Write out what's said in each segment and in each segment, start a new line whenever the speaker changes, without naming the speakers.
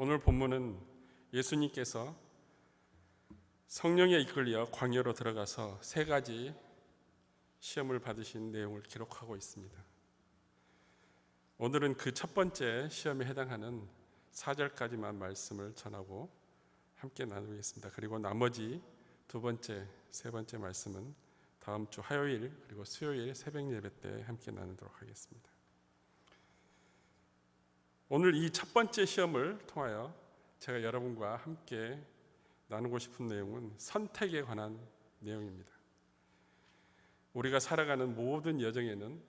오늘 본문은 예수님께서 성령에 이끌려 광야로 들어가서 세 가지 시험을 받으신 내용을 기록하고 있습니다. 오늘은 그 첫 번째 시험에 해당하는 4절까지만 말씀을 전하고 함께 나누겠습니다. 그리고 나머지 두 번째, 세 번째 말씀은 다음 주 화요일 그리고 수요일 새벽 예배 때 함께 나누도록 하겠습니다. 오늘 이 첫 번째 시험을 통하여 제가 여러분과 함께 나누고 싶은 내용은 선택에 관한 내용입니다. 우리가 살아가는 모든 여정에는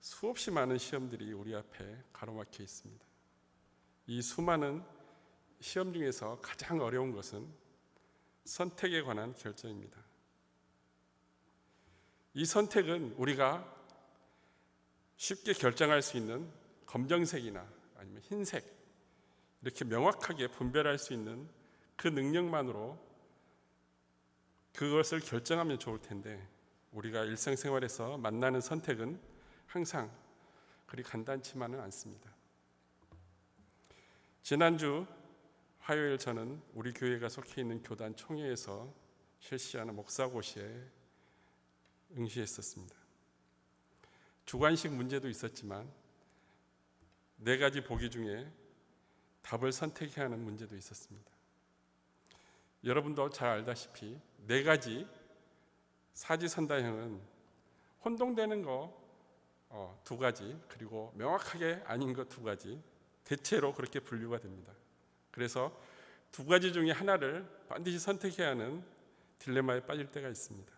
수없이 많은 시험들이 우리 앞에 가로막혀 있습니다. 이 수많은 시험 중에서 가장 어려운 것은 선택에 관한 결정입니다. 이 선택은 우리가 쉽게 결정할 수 있는 검정색이나 아니면 흰색 이렇게 명확하게 분별할 수 있는 그 능력만으로 그것을 결정하면 좋을 텐데 우리가 일상생활에서 만나는 선택은 항상 그리 간단치만은 않습니다. 지난주 화요일 저는 우리 교회가 속해 있는 교단 총회에서 실시하는 목사고시에 응시했었습니다. 주관식 문제도 있었지만 네 가지 보기 중에 답을 선택해야 하는 문제도 있었습니다. 여러분도 잘 알다시피 네 가지 사지선다형은 혼동되는 거 두 가지 그리고 명확하게 아닌 것두 가지 대체로 그렇게 분류가 됩니다. 그래서 두 가지 중에 하나를 반드시 선택해야 하는 딜레마에 빠질 때가 있습니다.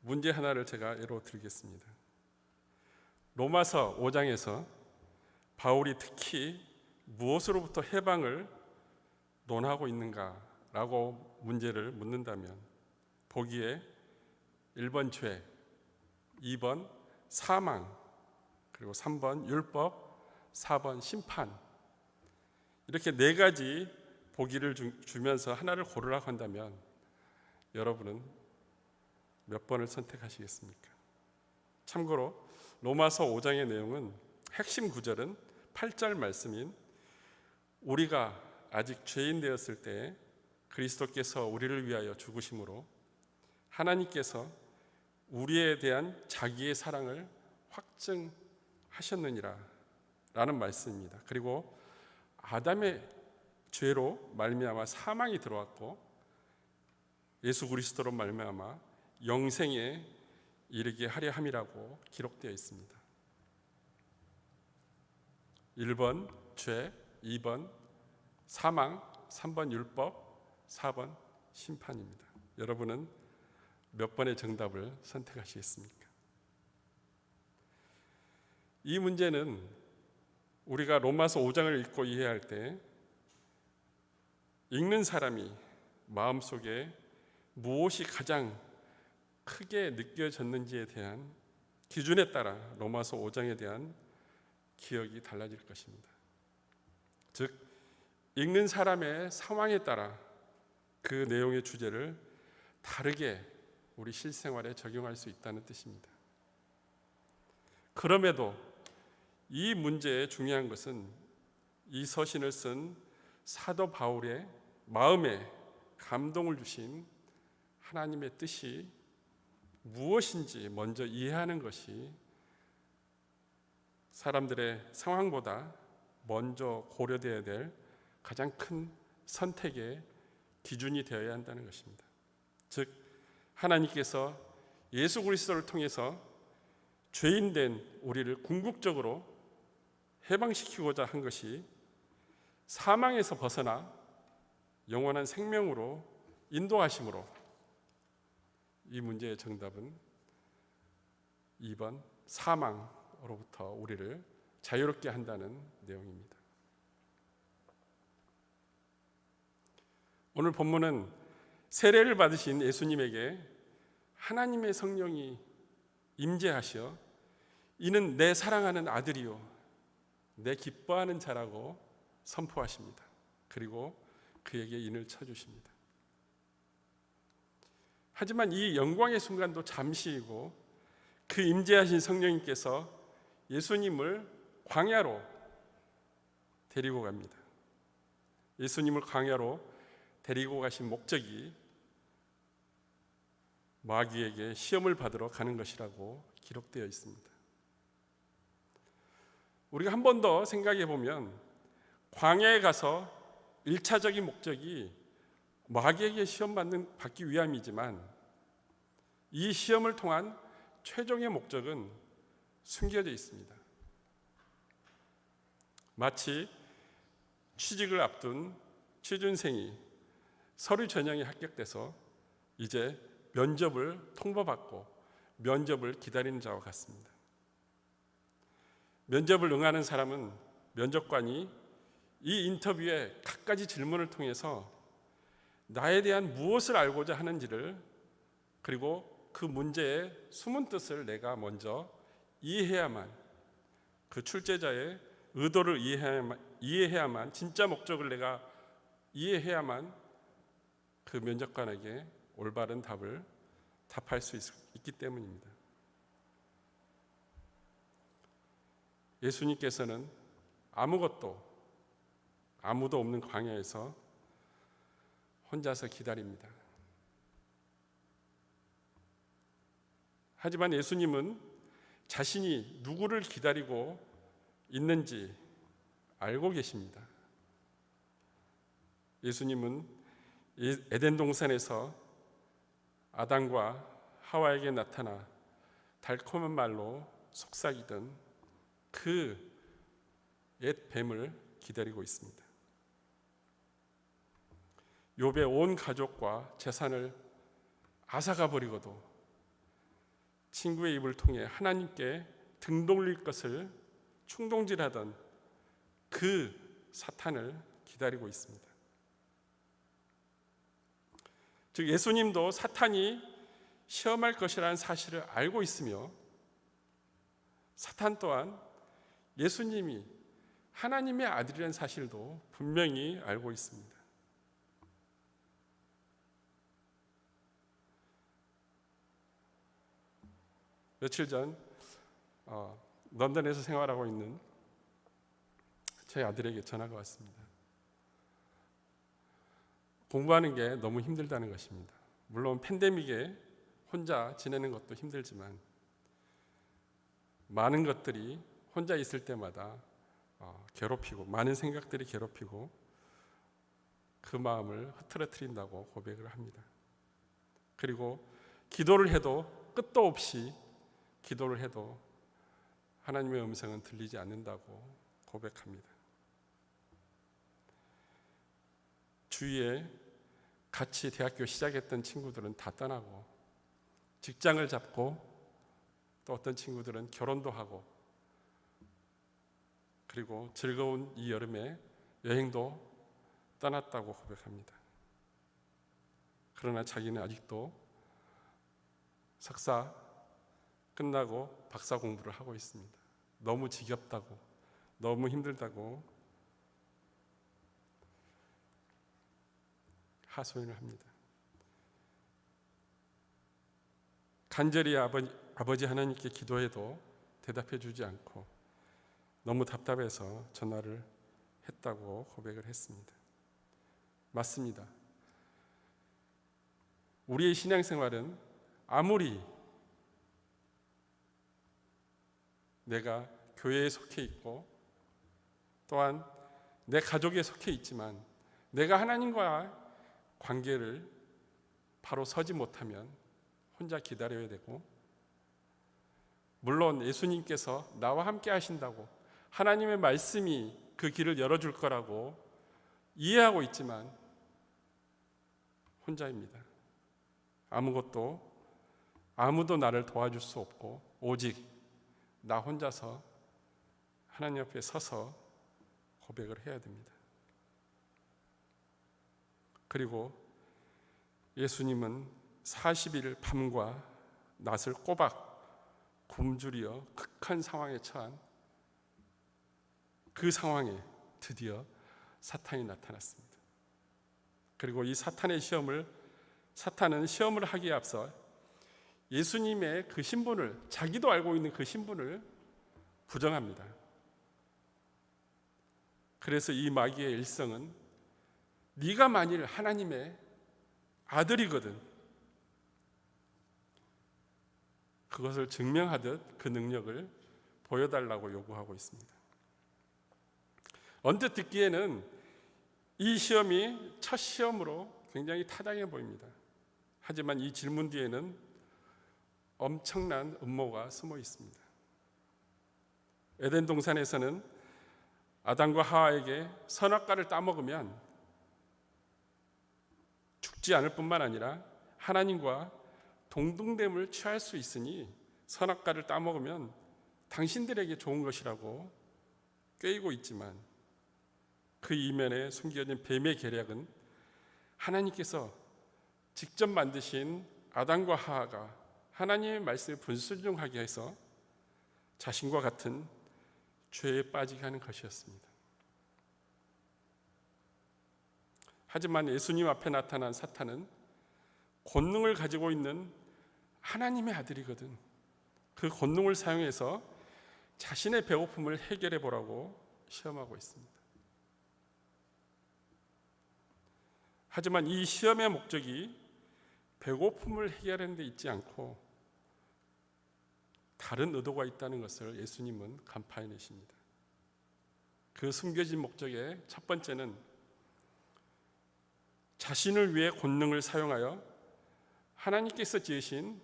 문제 하나를 제가 예로 들겠습니다. 로마서 5장에서 바울이 특히 무엇으로부터 해방을 논하고 있는가라고 문제를 묻는다면 보기에 1번 죄, 2번 사망, 그리고 3번 율법, 4번 심판 이렇게 네 가지 보기를 주, 면서 하나를 고르라고 한다면 여러분은 몇 번을 선택하시겠습니까? 참고로 로마서 5장의 내용은 핵심 구절은 8절 말씀인 우리가 아직 죄인 되었을 때 그리스도께서 우리를 위하여 죽으심으로 하나님께서 우리에 대한 자기의 사랑을 확증하셨느니라 라는 말씀입니다. 그리고 아담의 죄로 말미암아 사망이 들어왔고 예수 그리스도로 말미암아 영생에 이르게 하려 함이라고 기록되어 있습니다. 1번 죄, 2번 사망, 3번 율법, 4번 심판입니다. 여러분은 몇 번의 정답을 선택하시겠습니까? 이 문제는 우리가 로마서 5장을 읽고 이해할 때 읽는 사람이 마음속에 무엇이 가장 크게 느껴졌는지에 대한 기준에 따라 로마서 5장에 대한 기억이 달라질 것입니다. 즉 읽는 사람의 상황에 따라 그 내용의 주제를 다르게 우리 실생활에 적용할 수 있다는 뜻입니다. 그럼에도 이 문제의 중요한 것은 이 서신을 쓴 사도 바울의 마음에 감동을 주신 하나님의 뜻이 무엇인지 먼저 이해하는 것이 사람들의 상황보다 먼저 고려되어야 될 가장 큰 선택의 기준이 되어야 한다는 것입니다. 즉 하나님께서 예수 그리스도를 통해서 죄인 된 우리를 궁극적으로 해방시키고자 한 것이 사망에서 벗어나 영원한 생명으로 인도하심으로 이 문제의 정답은 2번 사망으로부터 우리를 자유롭게 한다는 내용입니다. 오늘 본문은 세례를 받으신 예수님에게 하나님의 성령이 임재하셔 이는 내 사랑하는 아들이요 내 기뻐하는 자라고 선포하십니다. 그리고 그에게 인을 쳐 주십니다. 하지만 이 영광의 순간도 잠시이고 그 임재하신 성령님께서 예수님을 광야로 데리고 갑니다. 예수님을 광야로 데리고 가신 목적이 마귀에게 시험을 받으러 가는 것이라고 기록되어 있습니다. 우리가 한 번 더 생각해 보면 광야에 가서 일차적인 목적이 마귀에게 시험 받는 받기 위함이지만 이 시험을 통한 최종의 목적은 숨겨져 있습니다. 마치 취직을 앞둔 취준생이 서류 전형에 합격돼서 이제 면접을 통보받고 면접을 기다리는 자와 같습니다. 면접을 응하는 사람은 면접관이 이 인터뷰에 갖가지 질문을 통해서 나에 대한 무엇을 알고자 하는지를 그리고 그 문제의 숨은 뜻을 내가 먼저 이해해야만 그 출제자의 의도를 이해해야만, 이해해야만 진짜 목적을 내가 이해해야만 그 면접관에게 올바른 답을 답할 수 있, 있기 때문입니다. 예수님께서는 아무것도 아무도 없는 광야에서 혼자서 기다립니다. 하지만 예수님은 자신이 누구를 기다리고 있는지 알고 계십니다. 예수님은 에덴 동산에서 아담과 하와에게 나타나 달콤한 말로 속삭이던 그 옛 뱀을 기다리고 있습니다. 욥의 온 가족과 재산을 앗아가 버리고도 친구의 입을 통해 하나님께 등 돌릴 것을 충동질하던 그 사탄을 기다리고 있습니다. 즉 예수님도 사탄이 시험할 것이라는 사실을 알고 있으며 사탄 또한 예수님이 하나님의 아들이라는 사실도 분명히 알고 있습니다. 며칠 전 어, 런던에서 생활하고 있는 제 아들에게 전화가 왔습니다. 공부하는 게 너무 힘들다는 것입니다. 물론 팬데믹에 혼자 지내는 것도 힘들지만 많은 것들이 혼자 있을 때마다 어, 괴롭히고 많은 생각들이 괴롭히고 그 마음을 흐트러뜨린다고 고백을 합니다. 그리고 기도를 해도 끝도 없이 기도를 해도 하나님의 음성은 들리지 않는다고 고백합니다. 주위에 같이 대학교 시작했던 친구들은 다 떠나고 직장을 잡고 또 어떤 친구들은 결혼도 하고 그리고 즐거운 이 여름에 여행도 떠났다고 고백합니다. 그러나 자기는 아직도 석사 끝나고 박사 공부를 하고 있습니다. 너무 지겹다고, 너무 힘들다고 하소연을 합니다. 간절히 아버지, 아버지 하나님께 기도해도 대답해 주지 않고 너무 답답해서 전화를 했다고 고백을 했습니다. 맞습니다. 우리의 신앙생활은 아무리 내가 교회에 속해 있고 또한 내 가족에 속해 있지만 내가 하나님과 관계를 바로 서지 못하면 혼자 기다려야 되고 물론 예수님께서 나와 함께 하신다고 하나님의 말씀이 그 길을 열어줄 거라고 이해하고 있지만 혼자입니다. 아무것도 아무도 나를 도와줄 수 없고 오직 나 혼자서 하나님 앞에 서서 고백을 해야 됩니다. 그리고 예수님은 40일 밤과 낮을 꼬박 굶주려 극한 상황에 처한 그 상황에 드디어 사탄이 나타났습니다. 그리고 이 사탄의 시험을 사탄은 시험을 하기에 앞서 예수님의 그 신분을 자기도 알고 있는 그 신분을 부정합니다. 그래서 이 마귀의 일성은 네가 만일 하나님의 아들이거든 그것을 증명하듯 그 능력을 보여달라고 요구하고 있습니다. 언뜻 듣기에는 이 시험이 첫 시험으로 굉장히 타당해 보입니다. 하지만 이 질문 뒤에는 엄청난 음모가 숨어 있습니다. 에덴 동산에서는 아담과 하와에게 선악과를 따먹으면 죽지 않을 뿐만 아니라 하나님과 동등됨을 취할 수 있으니 선악과를 따먹으면 당신들에게 좋은 것이라고 꿰이고 있지만 그 이면에 숨겨진 뱀의 계략은 하나님께서 직접 만드신 아담과 하하가 하나님의 말씀에 분순종하게 해서 자신과 같은 죄에 빠지게 하는 것이었습니다. 하지만 예수님 앞에 나타난 사탄은 권능을 가지고 있는 하나님의 아들이거든. 그 권능을 사용해서 자신의 배고픔을 해결해 보라고 시험하고 있습니다. 하지만 이 시험의 목적이 배고픔을 해결하는 데 있지 않고 다른 의도가 있다는 것을 예수님은 간파해내십니다. 그 숨겨진 목적의 첫 번째는 자신을 위해 권능을 사용하여 하나님께서 지으신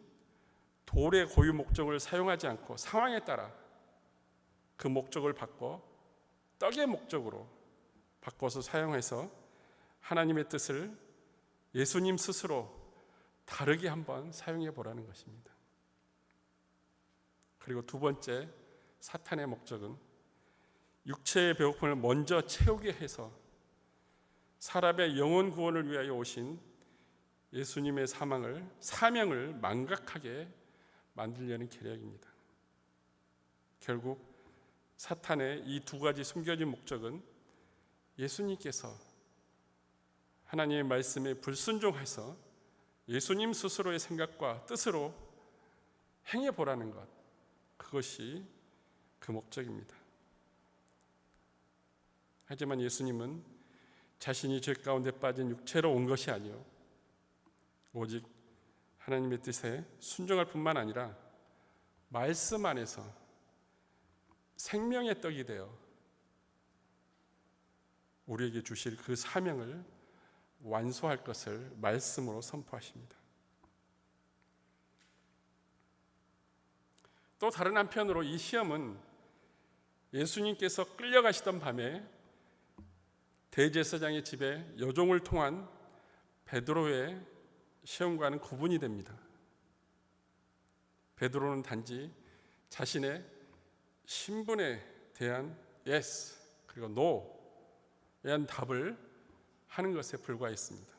돌의 고유 목적을 사용하지 않고 상황에 따라 그 목적을 바꿔 떡의 목적으로 바꿔서 사용해서 하나님의 뜻을 예수님 스스로 다르게 한번 사용해 보라는 것입니다. 그리고 두 번째 사탄의 목적은 육체의 배고픔을 먼저 채우게 해서 사람의 영혼 구원을 위하여 오신 예수님의 사망을 사명을 망각하게 만들려는 계략입니다. 결국 사탄의 이 두 가지 숨겨진 목적은 예수님께서 하나님의 말씀에 불순종해서 예수님 스스로의 생각과 뜻으로 행해 보라는 것 그것이 그 목적입니다. 하지만 예수님은 자신이 죄 가운데 빠진 육체로 온 것이 아니요 오직 하나님의 뜻에 순종할 뿐만 아니라 말씀 안에서 생명의 떡이 되어 우리에게 주실 그 사명을 완수할 것을 말씀으로 선포하십니다. 또 다른 한편으로 이 시험은 예수님께서 끌려가시던 밤에 대제사장의 집에 여종을 통한 베드로의 시험과는 구분이 됩니다. 베드로는 단지 자신의 신분에 대한 yes 그리고 no에 대한 답을 하는 것에 불과했습니다.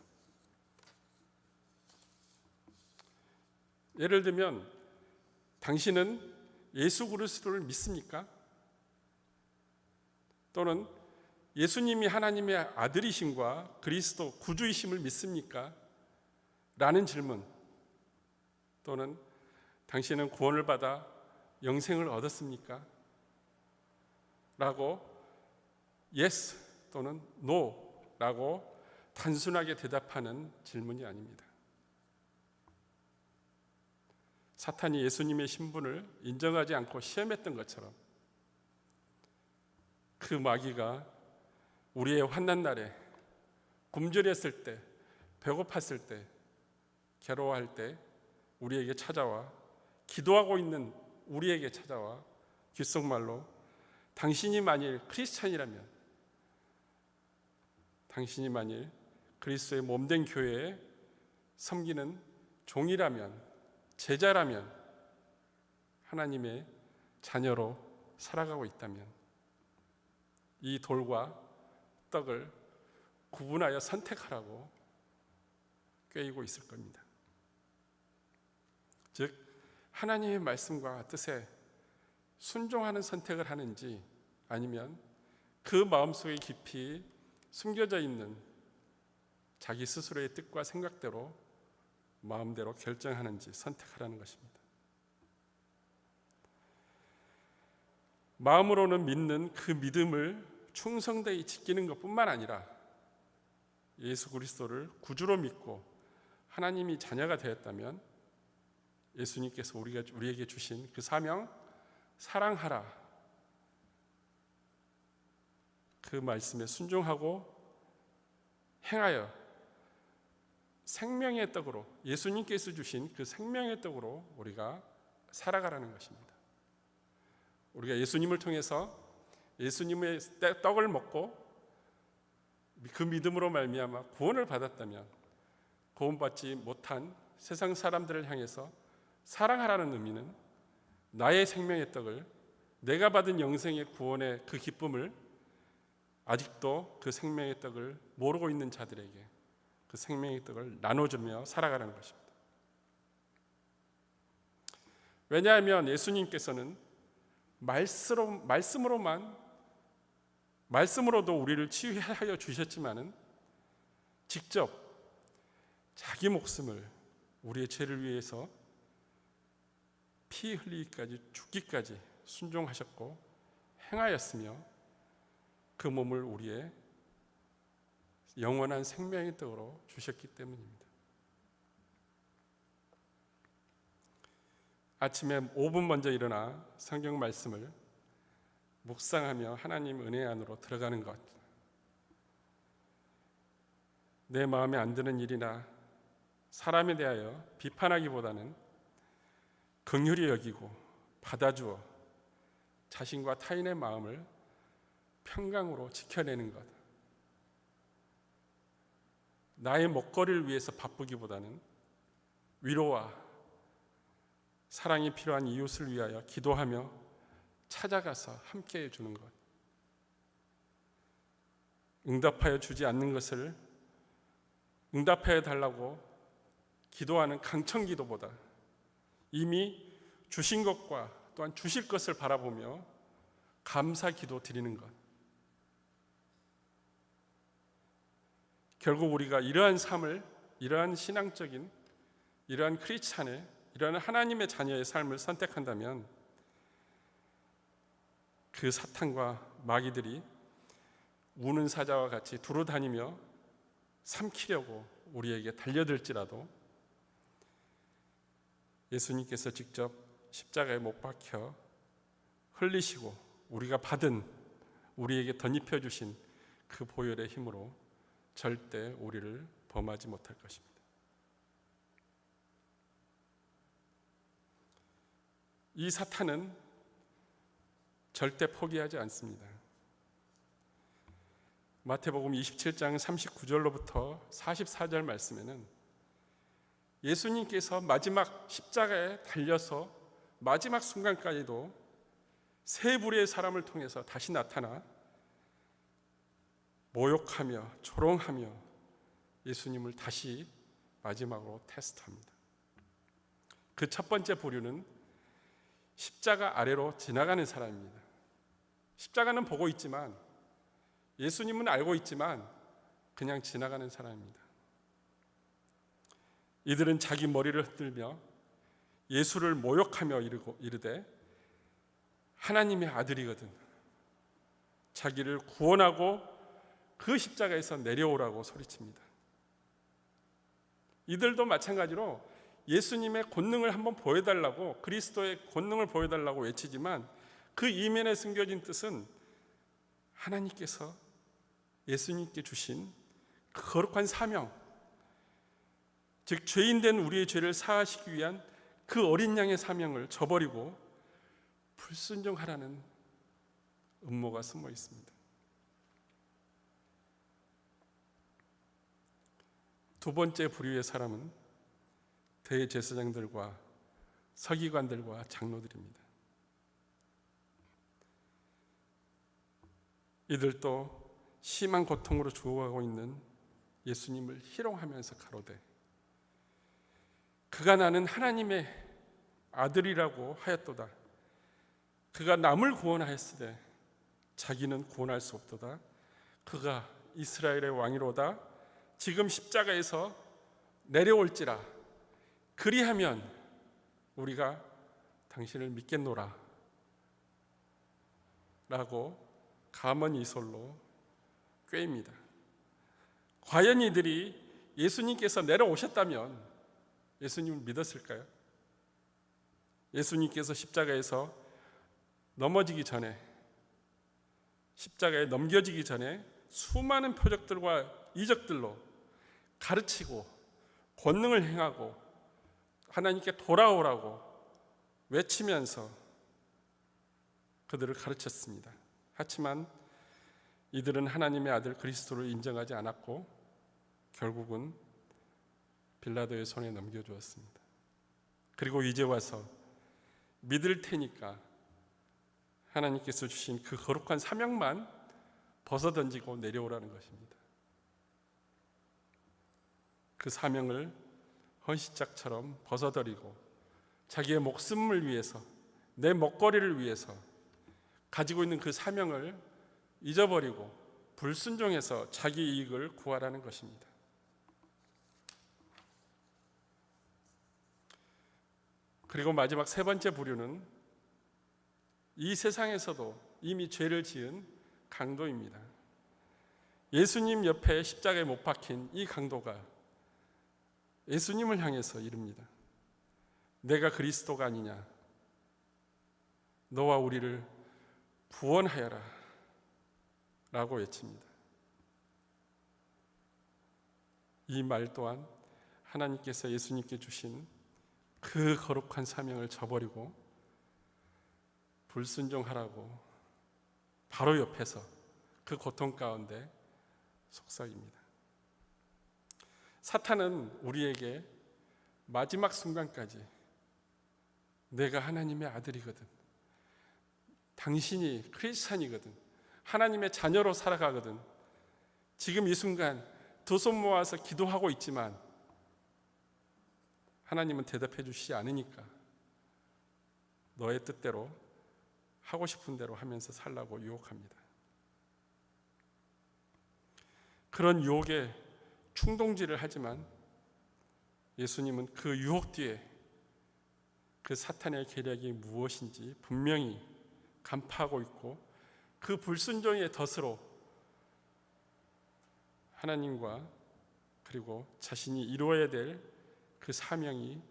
예를 들면 당신은 예수 그리스도를 믿습니까? 또는 예수님이 하나님의 아들이심과 그리스도 구주이심을 믿습니까? 라는 질문 또는 당신은 구원을 받아 영생을 얻었습니까? 라고 yes 또는 no 라고 단순하게 대답하는 질문이 아닙니다. 사탄이 예수님의 신분을 인정하지 않고 시험했던 것처럼 그 마귀가 우리의 환난 날에 굶주렸을 때, 배고팠을 때, 괴로워할 때 우리에게 찾아와 기도하고 있는 우리에게 찾아와 귓속말로 당신이 만일 크리스찬이라면 당신이 만일 그리스도의 몸된 교회에 섬기는 종이라면 제자라면 하나님의 자녀로 살아가고 있다면 이 돌과 떡을 구분하여 선택하라고 꿰이고 있을 겁니다. 즉 하나님의 말씀과 뜻에 순종하는 선택을 하는지 아니면 그 마음속에 깊이 숨겨져 있는 자기 스스로의 뜻과 생각대로 마음대로 결정하는지 선택하라는 것입니다. 마음으로는 믿는 그 믿음을 충성되이 지키는 것뿐만 아니라 예수 그리스도를 구주로 믿고 하나님이 자녀가 되었다면 예수님께서 우리가 우리에게 주신 그 사명 사랑하라 그 말씀에 순종하고 행하여 생명의 떡으로 예수님께서 주신 그 생명의 떡으로 우리가 살아가라는 것입니다. 우리가 예수님을 통해서 예수님의 떡을 먹고 그 믿음으로 말미암아 구원을 받았다면 구원받지 못한 세상 사람들을 향해서 사랑하라는 의미는 나의 생명의 떡을 내가 받은 영생의 구원의 그 기쁨을 아직도 그 생명의 떡을 모르고 있는 자들에게 그 생명의 떡을 나눠주며 살아가라는 것입니다. 왜냐하면 예수님께서는 말씀으로, 말씀으로만 말씀으로도 우리를 치유하여 주셨지만은 직접 자기 목숨을 우리의 죄를 위해서 피 흘리기까지 죽기까지 순종하셨고 행하였으며 그 몸을 우리의 영원한 생명의 떡으로 주셨기 때문입니다. 아침에 5분 먼저 일어나 성경 말씀을 묵상하며 하나님 은혜 안으로 들어가는 것. 내 마음에 안 드는 일이나 사람에 대하여 비판하기보다는 긍휼히 여기고 받아주어 자신과 타인의 마음을 평강으로 지켜내는 것. 나의 먹거리를 위해서 바쁘기보다는 위로와 사랑이 필요한 이웃을 위하여 기도하며 찾아가서 함께 해주는 것. 응답하여 주지 않는 것을 응답하여 달라고 기도하는 강청 기도보다 이미 주신 것과 또한 주실 것을 바라보며 감사 기도 드리는 것. 결국 우리가 이러한 삶을 이러한 신앙적인 이러한 크리스찬의 이러한 하나님의 자녀의 삶을 선택한다면 그 사탄과 마귀들이 우는 사자와 같이 두루 다니며 삼키려고 우리에게 달려들지라도 예수님께서 직접 십자가에 못 박혀 흘리시고 우리가 받은 우리에게 덧입혀 주신 그 보혈의 힘으로 절대 우리를 범하지 못할 것입니다. 이 사탄은 절대 포기하지 않습니다. 마태복음 27장 39절로부터 44절 말씀에는 예수님께서 마지막 십자가에 달려서 마지막 순간까지도 세 부류의 사람을 통해서 다시 나타나 모욕하며 조롱하며 예수님을 다시 마지막으로 테스트합니다. 그 첫 번째 부류는 십자가 아래로 지나가는 사람입니다. 십자가는 보고 있지만 예수님은 알고 있지만 그냥 지나가는 사람입니다. 이들은 자기 머리를 흔들며 예수를 모욕하며 이르고 이르되 하나님의 아들이거든 자기를 구원하고 그 십자가에서 내려오라고 소리칩니다. 이들도 마찬가지로 예수님의 권능을 한번 보여달라고 그리스도의 권능을 보여달라고 외치지만 그 이면에 숨겨진 뜻은 하나님께서 예수님께 주신 그 거룩한 사명, 즉 죄인된 우리의 죄를 사하시기 위한 그 어린 양의 사명을 저버리고 불순종하라는 음모가 숨어 있습니다. 두 번째 부류의 사람은 대제사장들과 서기관들과 장로들입니다. 이들도 심한 고통으로 죽어가고 있는 예수님을 희롱하면서 가로되 그가 나는 하나님의 아들이라고 하였도다. 그가 남을 구원하였으되 자기는 구원할 수 없도다. 그가 이스라엘의 왕이로다. 지금 십자가에서 내려올지라. 그리하면 우리가 당신을 믿겠노라. 라고 감언 이솔로 꾀입니다. 과연 이들이 예수님께서 내려오셨다면 예수님을 믿었을까요? 예수님께서 십자가에서 넘어지기 전에 십자가에 넘겨지기 전에 수많은 표적들과 이적들로 가르치고 권능을 행하고 하나님께 돌아오라고 외치면서 그들을 가르쳤습니다. 하지만 이들은 하나님의 아들 그리스도를 인정하지 않았고 결국은 빌라도의 손에 넘겨주었습니다. 그리고 이제 와서 믿을 테니까 하나님께서 주신 그 거룩한 사명만 벗어 던지고 내려오라는 것입니다. 그 사명을 헌시짝처럼 벗어버리고 자기의 목숨을 위해서 내 먹거리를 위해서 가지고 있는 그 사명을 잊어버리고 불순종해서 자기 이익을 구하라는 것입니다. 그리고 마지막 세 번째 부류는 이 세상에서도 이미 죄를 지은 강도입니다. 예수님 옆에 십자가에 못 박힌 이 강도가 예수님을 향해서 이릅니다. 내가 그리스도가 아니냐? 너와 우리를 구원하여라. 라고 외칩니다. 이 말 또한 하나님께서 예수님께 주신 그 거룩한 사명을 저버리고 불순종하라고 바로 옆에서 그 고통 가운데 속삭입니다. 사탄은 우리에게 마지막 순간까지 내가 하나님의 아들이거든. 당신이 크리스찬이거든. 하나님의 자녀로 살아가거든. 지금 이 순간 두 손 모아서 기도하고 있지만 하나님은 대답해 주시지 않으니까 너의 뜻대로 하고 싶은 대로 하면서 살라고 유혹합니다. 그런 유혹에 충동질을 하지만 예수님은 그 유혹 뒤에 그 사탄의 계략이 무엇인지 분명히 간파하고 있고 그 불순종의 덫으로 하나님과 그리고 자신이 이루어야 될 그 사명이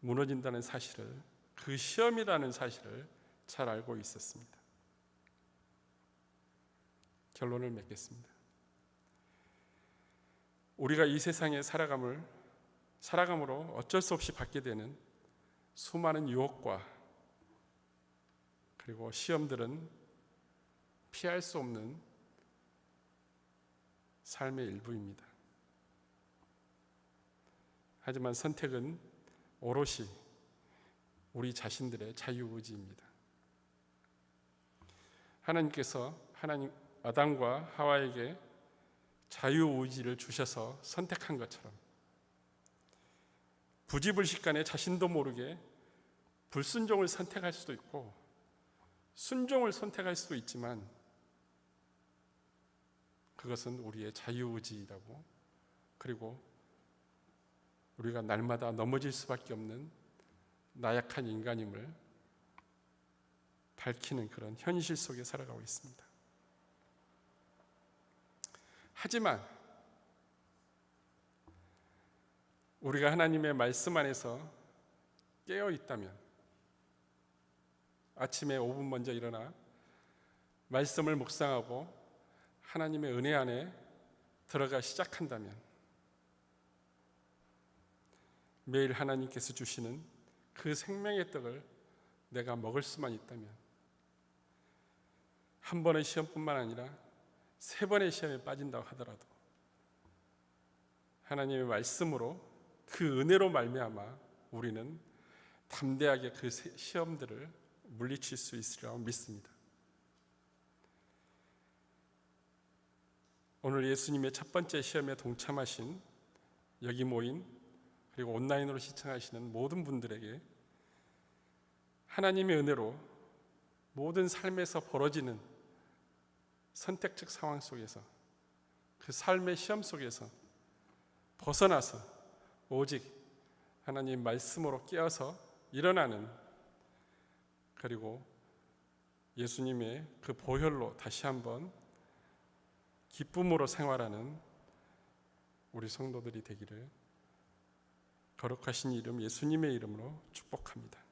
무너진다는 사실을 그 시험이라는 사실을 잘 알고 있었습니다. 결론을 맺겠습니다. 우리가 이 세상에 살아감을 살아감으로 어쩔 수 없이 받게 되는 수많은 유혹과 그리고 시험들은 피할 수 없는 삶의 일부입니다. 하지만 선택은 오롯이 우리 자신들의 자유의지입니다. 하나님께서 하나님 아담과 하와에게 자유의지를 주셔서 선택한 것처럼 부지불식간에 자신도 모르게 불순종을 선택할 수도 있고 순종을 선택할 수도 있지만 그것은 우리의 자유의지이라고 그리고 우리가 날마다 넘어질 수밖에 없는 나약한 인간임을 밝히는 그런 현실 속에 살아가고 있습니다. 하지만 우리가 하나님의 말씀 안에서 깨어 있다면 아침에 5분 먼저 일어나 말씀을 묵상하고 하나님의 은혜 안에 들어가 시작한다면 매일 하나님께서 주시는 그 생명의 떡을 내가 먹을 수만 있다면 한 번의 시험뿐만 아니라 세 번의 시험에 빠진다고 하더라도 하나님의 말씀으로 그 은혜로 말미암아 우리는 담대하게 그 시험들을 물리칠 수 있으리라고 믿습니다. 오늘 예수님의 첫 번째 시험에 동참하신 여기 모인 그리고 온라인으로 시청하시는 모든 분들에게 하나님의 은혜로 모든 삶에서 벌어지는 선택적 상황 속에서 그 삶의 시험 속에서 벗어나서 오직 하나님 말씀으로 깨어서 일어나는 그리고 예수님의 그 보혈로 다시 한번 기쁨으로 생활하는 우리 성도들이 되기를 거룩하신 이름 예수님의 이름으로 축복합니다.